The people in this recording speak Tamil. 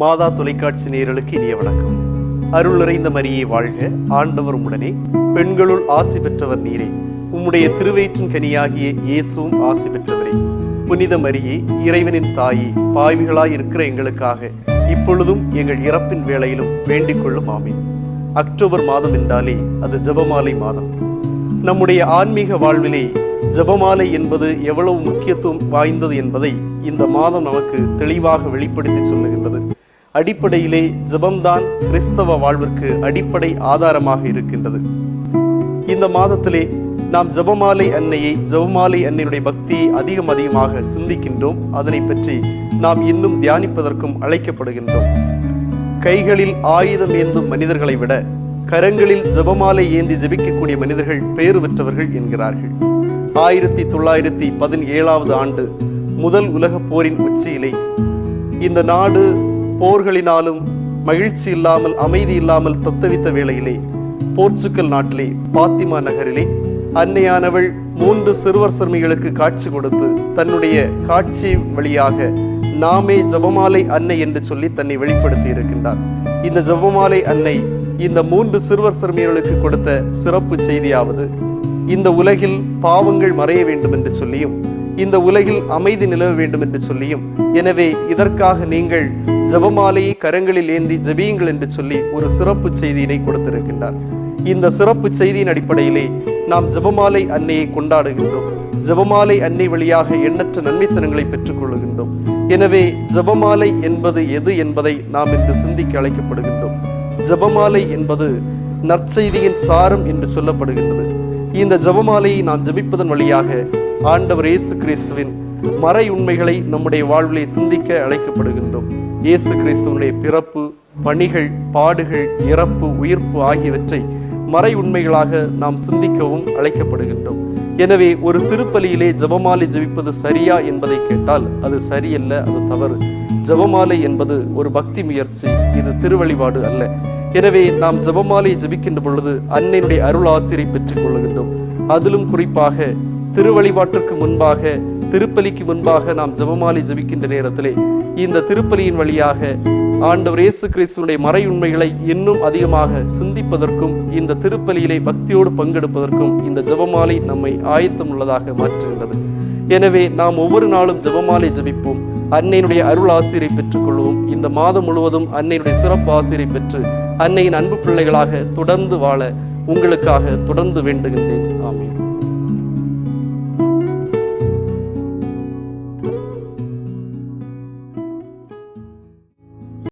மாதா தொலைக்காட்சி நேரலுக்கு இனிய வணக்கம். அருள் நிறைந்த மரியே வாழ்க. ஆண்டவர் உடனே பெண்களுள் ஆசி பெற்றவர் நீரே. உம்முடைய திருவயிற்றின் கனியாகிய இயேசுவும் ஆசி பெற்றவரே. புனித மரியே இறைவனின் தாயே பாவிகளாய் இருக்கிற எங்களுக்காக இப்பொழுதும் எங்கள் இறப்பின் வேளையிலும் வேண்டிக் கொள்ளும் ஆமீன். அக்டோபர் மாதம் என்றாலே அது ஜெபமாலை மாதம். நம்முடைய ஆன்மீக வாழ்விலே ஜெபமாலை என்பது எவ்வளவு முக்கியத்துவம் வாய்ந்தது என்பதை இந்த மாதம் நமக்கு தெளிவாக வெளிப்படுத்தி சொல்லுகின்றது. அடிப்படையிலே ஜெபம்தான் கிறிஸ்தவ வாழ்விற்கு அடிப்படை ஆதாரமாக இருக்கின்றது. இந்த மாதத்திலே நாம் ஜெபமாலை அன்னையை ஜெபமாலை அன்னையுடைய பக்தியை அதிகம் அதிகமாக சிந்திக்கின்றோம். அதனை பற்றி நாம் இன்னும் தியானிப்பதற்கும் அழைக்கப்படுகின்றோம். கைகளில் ஆயுதம் ஏந்தும் மனிதர்களை விட கரங்களில் ஜெபமாலை ஏந்தி ஜபிக்கக்கூடிய மனிதர்கள் பேறு பெற்றவர்கள் என்கிறார்கள். ஆயிரத்தி தொள்ளாயிரத்தி பதினேழாவது ஆண்டு முதல் உலகப் போரின் உச்சியிலே இந்த நாடு போர்களினாலும் மகிழ்ச்சி இல்லாமல் அமைதி இல்லாமல் தத்தவித்த வேளையிலே போர்ச்சுகல் நாட்டிலே பாத்திமா நகரிலே அன்னையானவள் மூன்று சிறுவர் சிறுமிகளுக்கு காட்சி கொடுத்து தன்னுடைய காட்சி வழியாக நாமே ஜபமாலை அன்னை என்று சொல்லி தன்னை வெளிப்படுத்தி இருக்கின்றார். இந்த ஜபமாலை அன்னை இந்த மூன்று சிறுவர் சிறுமிகளுக்கு கொடுத்த சிறப்பு செய்தியாவது இந்த உலகில் பாவங்கள் மறைய வேண்டும் என்று சொல்லியும் இந்த உலகில் அமைதி நிலவ வேண்டும் என்று சொல்லியும் எனவே இதற்காக நீங்கள் ஜபமாலையை கரங்களில் ஏந்தி ஜெபியுங்கள் என்று சொல்லி ஒரு சிறப்பு செய்தியினை கொடுத்திருக்கின்றார். இந்த சிறப்பு செய்தியின் அடிப்படையிலே நாம் ஜபமாலை அன்னையை கொண்டாடுகின்றோம். ஜபமாலை அன்னை வழியாக எண்ணற்ற நன்மைத்தனங்களை பெற்றுக் கொள்ளுகின்றோம் எனவே ஜபமாலை என்பது எது என்பதை நாம் இன்று சிந்திக்க அழைக்கப்படுகின்றோம். ஜபமாலை என்பது நற்செய்தியின் சாரம் என்று சொல்லப்படுகின்றது. இந்த ஜபமாலையை நாம் ஜபிப்பதன் வழியாக ஆண்டவர் இயேசு கிறிஸ்துவின் மறை உண்மைகளை நம்முடைய வாழ்விலே சிந்திக்க அழைக்கப்படுகின்றோம். இயேசு கிறிஸ்துவனுடைய பிறப்பு பணிகள் பாடுகள் இறப்பு உயிர்ப்பு ஆகியவற்றை மறை உண்மைகளாக நாம் சிந்திக்கவும் அழைக்கப்படுகின்றோம். எனவே ஒரு திருப்பலியிலே ஜபமாலை ஜபிப்பது சரியா என்பதை கேட்டால் அது சரியல்ல அது தவறு. ஜபமாலை என்பது ஒரு பக்தி முயற்சி இது திருவழிபாடு அல்ல. எனவே நாம் ஜபமாலை ஜபிக்கின்ற பொழுது அன்னையினுடைய அருள் ஆசிரியை பெற்றுக் கொள்ளுகின்றோம். அதிலும் குறிப்பாக திருவழிபாட்டிற்கு முன்பாக திருப்பலிக்கு முன்பாக நாம் ஜபமாலை ஜபிக்கின்ற நேரத்திலே இந்த திருப்பலியின் வழியாக ஆண்டவர் இயேசு கிறிஸ்துவனுடைய மறை உண்மைகளை இன்னும் அதிகமாக சிந்திப்பதற்கும் இந்த திருப்பலியிலே பக்தியோடு பங்கெடுப்பதற்கும் இந்த ஜபமாலை நம்மை ஆயத்தம் உள்ளதாக மாற்றுகின்றது. எனவே நாம் ஒவ்வொரு நாளும் ஜபமாலை ஜபிப்போம். அன்னையினுடைய அருள் ஆசிரியை பெற்றுக் கொள்வோம் இந்த மாதம் முழுவதும் அன்னையினுடைய சிறப்பு ஆசிரியை பெற்று அன்னையின் அன்பு பிள்ளைகளாக தொடர்ந்து வாழ உங்களுக்காக தொடர்ந்து வேண்டுகின்றேன். ஆமீன்.